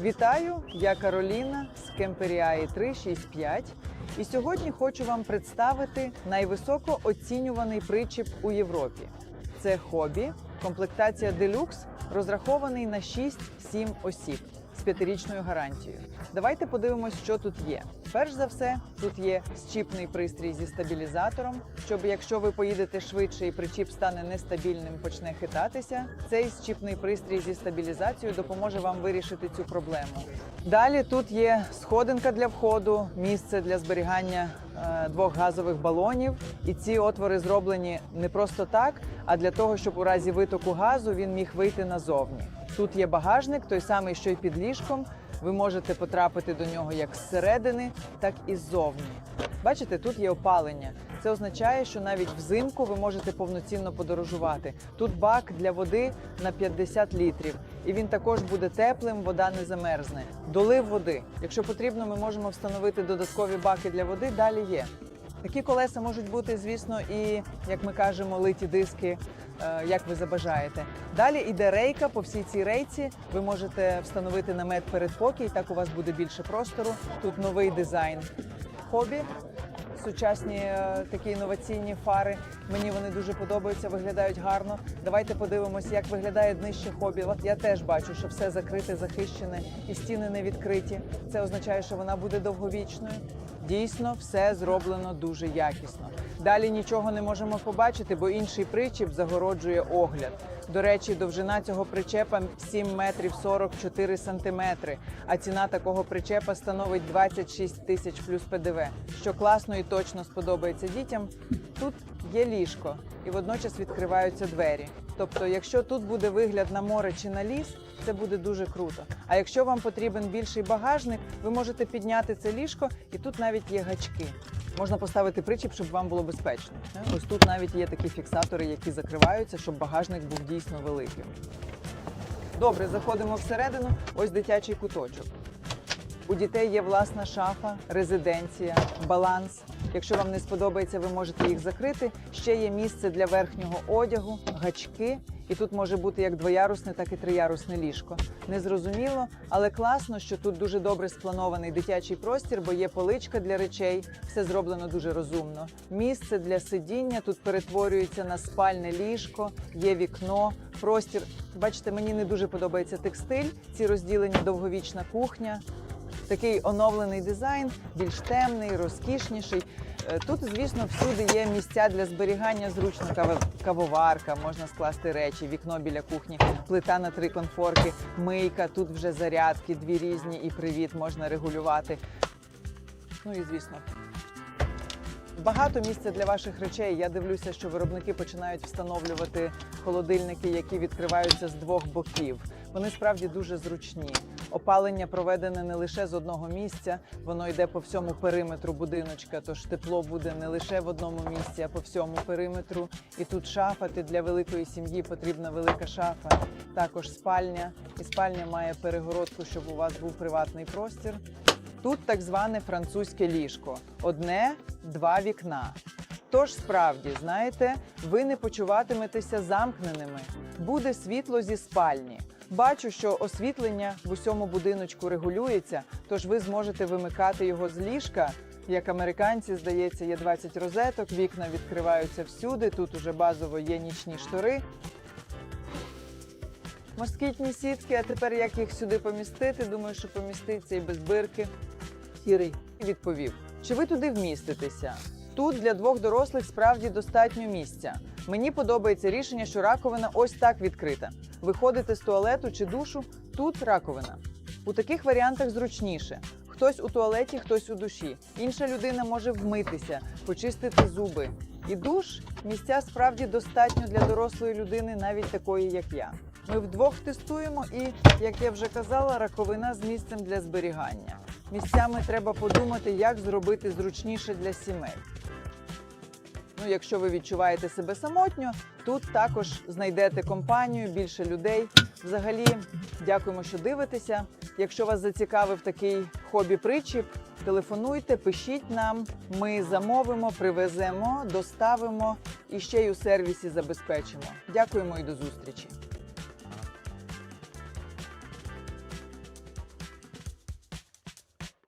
Вітаю! Я Кароліна з Кемперіаї 365. І сьогодні хочу вам представити найвисоко оцінюваний причіп у Європі. Це хобі, комплектація делюкс, розрахований на 6-7 осіб п'ятирічною гарантією. Давайте подивимось, що тут є. Перш за все, тут є щіпний пристрій зі стабілізатором, щоб якщо ви поїдете швидше і причіп стане нестабільним, почне хитатися. Цей щіпний пристрій зі стабілізацією допоможе вам вирішити цю проблему. Далі тут є сходинка для входу, місце для зберігання е, двох газових балонів. І ці отвори зроблені не просто так, а для того, щоб у разі витоку газу він міг вийти назовні. Тут є багажник, той самий, що й під ліжком. Ви можете потрапити до нього як зсередини, так і ззовні. Бачите, тут є опалення. Це означає, що навіть взимку ви можете повноцінно подорожувати. Тут бак для води на 50 літрів, і він також буде теплим, вода не замерзне. Долив води. Якщо потрібно, ми можемо встановити додаткові баки для води. Далі є. Такі колеса можуть бути, звісно, і як ми кажемо, литі диски, як ви забажаєте. Далі іде рейка. По всій цій рейці ви можете встановити намет передпокій. Так у вас буде більше простору. Тут новий дизайн хобі. Сучасні е, такі інноваційні фари. Мені вони дуже подобаються, виглядають гарно. Давайте подивимося, як виглядає днище хобі. Я теж бачу, що все закрите, захищене і стіни не відкриті. Це означає, що вона буде довговічною. Дійсно, все зроблено дуже якісно. Далі нічого не можемо побачити, бо інший причіп загороджує огляд. До речі, довжина цього причепа 7 метрів 44 сантиметри, а ціна такого причепа становить 26 тисяч плюс ПДВ. Що класно і точно сподобається дітям. Тут є ліжко і водночас відкриваються двері. Тобто, якщо тут буде вигляд на море чи на ліс, це буде дуже круто. А якщо вам потрібен більший багажник, ви можете підняти це ліжко, і тут навіть є гачки. Можна поставити причіп, щоб вам було безпечно. Ось тут навіть є такі фіксатори, які закриваються, щоб багажник був дійсно великим. Добре, заходимо всередину. Ось дитячий куточок. У дітей є власна шафа, резиденція, баланс. Якщо вам не сподобається, ви можете їх закрити. Ще є місце для верхнього одягу, гачки. І тут може бути як двоярусне, так і триярусне ліжко. Незрозуміло, але класно, що тут дуже добре спланований дитячий простір, бо є поличка для речей, все зроблено дуже розумно. Місце для сидіння тут перетворюється на спальне ліжко, є вікно, простір. Бачите, мені не дуже подобається текстиль. Ці розділені довговічна кухня. Такий оновлений дизайн, більш темний, розкішніший. Е, Тут, звісно, всюди є місця для зберігання зручно кава- кавоварка, можна скласти речі, вікно біля кухні, плита на три конфорки, мийка, тут вже зарядки, дві різні і привіт можна регулювати. Ну і звісно. Багато місця для ваших речей. Я дивлюся, що виробники починають встановлювати холодильники, які відкриваються з двох боків. Вони справді дуже зручні. Опалення проведене не лише з одного місця, воно йде по всьому периметру будиночка. Тож тепло буде не лише в одному місці, а по всьому периметру. І тут шафа. Ти для великої сім'ї потрібна велика шафа. Також спальня. І спальня має перегородку, щоб у вас був приватний простір. Тут так зване французьке ліжко: одне, два вікна. Тож справді, знаєте, ви не почуватиметеся замкненими. Буде світло зі спальні. Бачу, що освітлення в усьому будиночку регулюється, тож ви зможете вимикати його з ліжка. Як американці, здається, є 20 розеток, вікна відкриваються всюди. Тут уже базово є нічні штори. Москітні сітки, а тепер як їх сюди помістити? Думаю, що поміститься і без бирки. Сірий відповів: чи ви туди вміститеся? Тут для двох дорослих справді достатньо місця. Мені подобається рішення, що раковина ось так відкрита. Виходите з туалету чи душу, тут раковина. У таких варіантах зручніше. Хтось у туалеті, хтось у душі. Інша людина може вмитися, почистити зуби. І душ місця справді достатньо для дорослої людини, навіть такої, як я. Ми вдвох тестуємо, і, як я вже казала, раковина з місцем для зберігання. Місцями треба подумати, як зробити зручніше для сімей. Ну, якщо ви відчуваєте себе самотньо, тут також знайдете компанію, більше людей. Взагалі, дякуємо, що дивитеся. Якщо вас зацікавив такий хобі-причіп, телефонуйте, пишіть нам. Ми замовимо, привеземо, доставимо і ще й у сервісі забезпечимо. Дякуємо і до зустрічі.